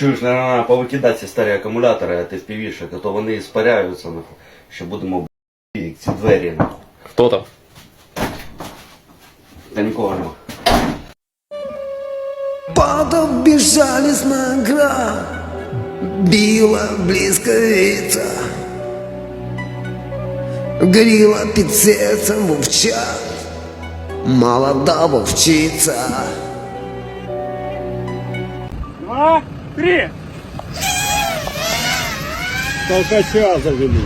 Чуєш, треба повикидати ці старі акумулятори, а ти впівішек, а то вони спаряються, нахуй. Що будемо б***ь, як ці двері, нахуй. Хто там? Та нікого нема. Падал безжалостно гра, била близковица, Горила під серцем вовчат, молода вовчиця. Два, три. Толкача завели.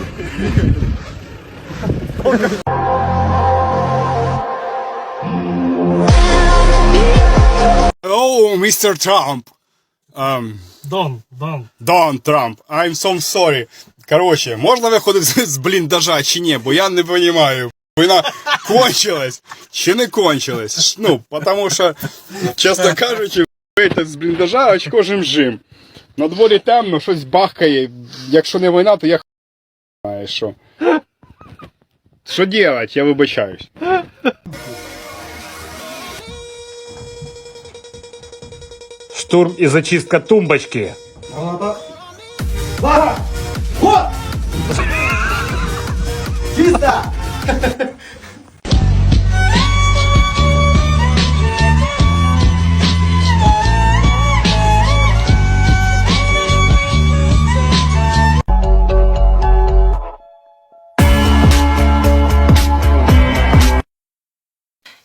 Oh, Mr. Trump. Um, Дон, Дон. Don Trump, I'm so sorry. Короче, можна виходити з з бліндажа чи ні, бо я не розумію. Вона кончилась чи не кончилась. Ш- Ну, тому що, чесно кажучи, вийти з бліндажа очко жим-жим. На дворі темно, щось бахкає. Якщо не війна, то я х** знаю що. Що делать, я вибачаюсь. Штурм и зачистка тумбочки.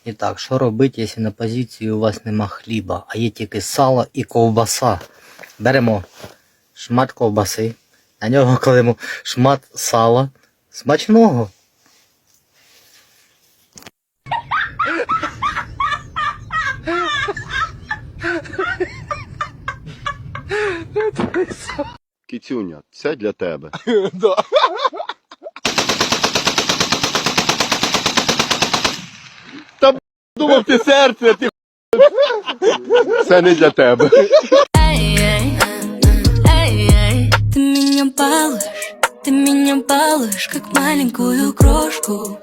І так, що робити, якщо на позиції у вас нема хліба, а є тільки сало і ковбаса? Беремо шмат ковбаси, на нього кладемо шмат сала. Смачного. Кіцюня, це для тебе. думав ти серце, ти Це не для тебе. Ты меня балуешь, ты меня балуешь, как маленькую крошку.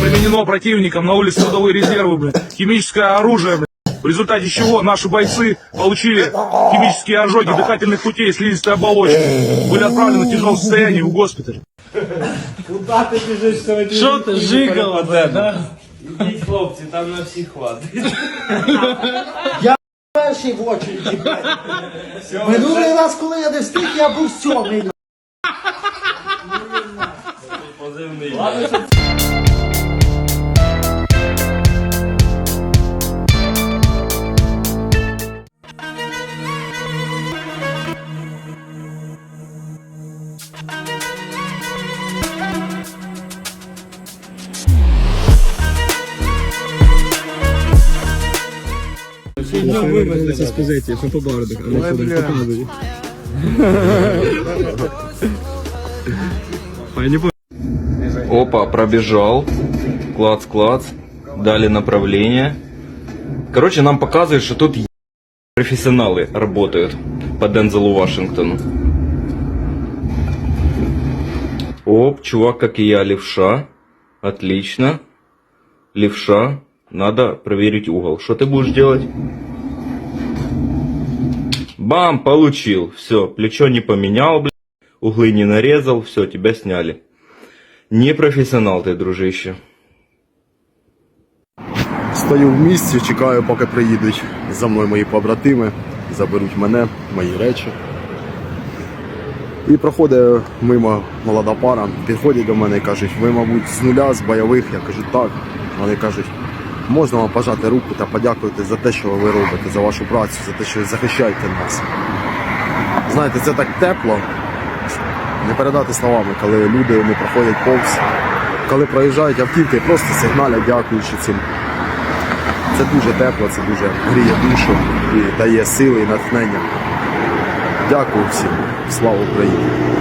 Применено противником на улице трудовые резервы, блядь, химическое оружие, блядь В результате чего наши бойцы получили химические ожоги дыхательных путей, слизистой оболочки. Были отправлены в тяжелом состоянии в госпиталь. Що ти жигала, да? Ідіть, хлопці, там на всіх хватить. перший в очереді, блядь. Минулий раз, коли я не встиг, я був сьомий. Позивний. Опа, пробежал. Клац-клац. Дали направление. Короче, нам показывают, что тут профессионалы работают по Дензелу Вашингтону. Оп, чувак, как и я, левша. Отлично. Левша. Надо проверить угол. Что ты будешь делать? Бам, получил. Все, плечо не поменял, блядь. Углы не нарезал. Все, тебя сняли. Не професіонал ти, дружище. Стою в місці, чекаю, поки приїдуть за мною мої побратими, заберуть мене, мої речі. І проходить мимо молода пара, підходять до мене і кажуть, ви, мабуть, з нуля, з бойових. Я кажу, так. Вони кажуть, можна вам пожати руку та подякувати за те, що ви робите, за вашу працю, за те, що ви захищаєте нас. Знаєте, це так тепло, не передати словами, коли люди не проходять повз, коли проїжджають автівки, просто сигналять, дякуючи цим. Це дуже тепло, це дуже гріє душу і дає сили і натхнення. Дякую всім. Слава Україні!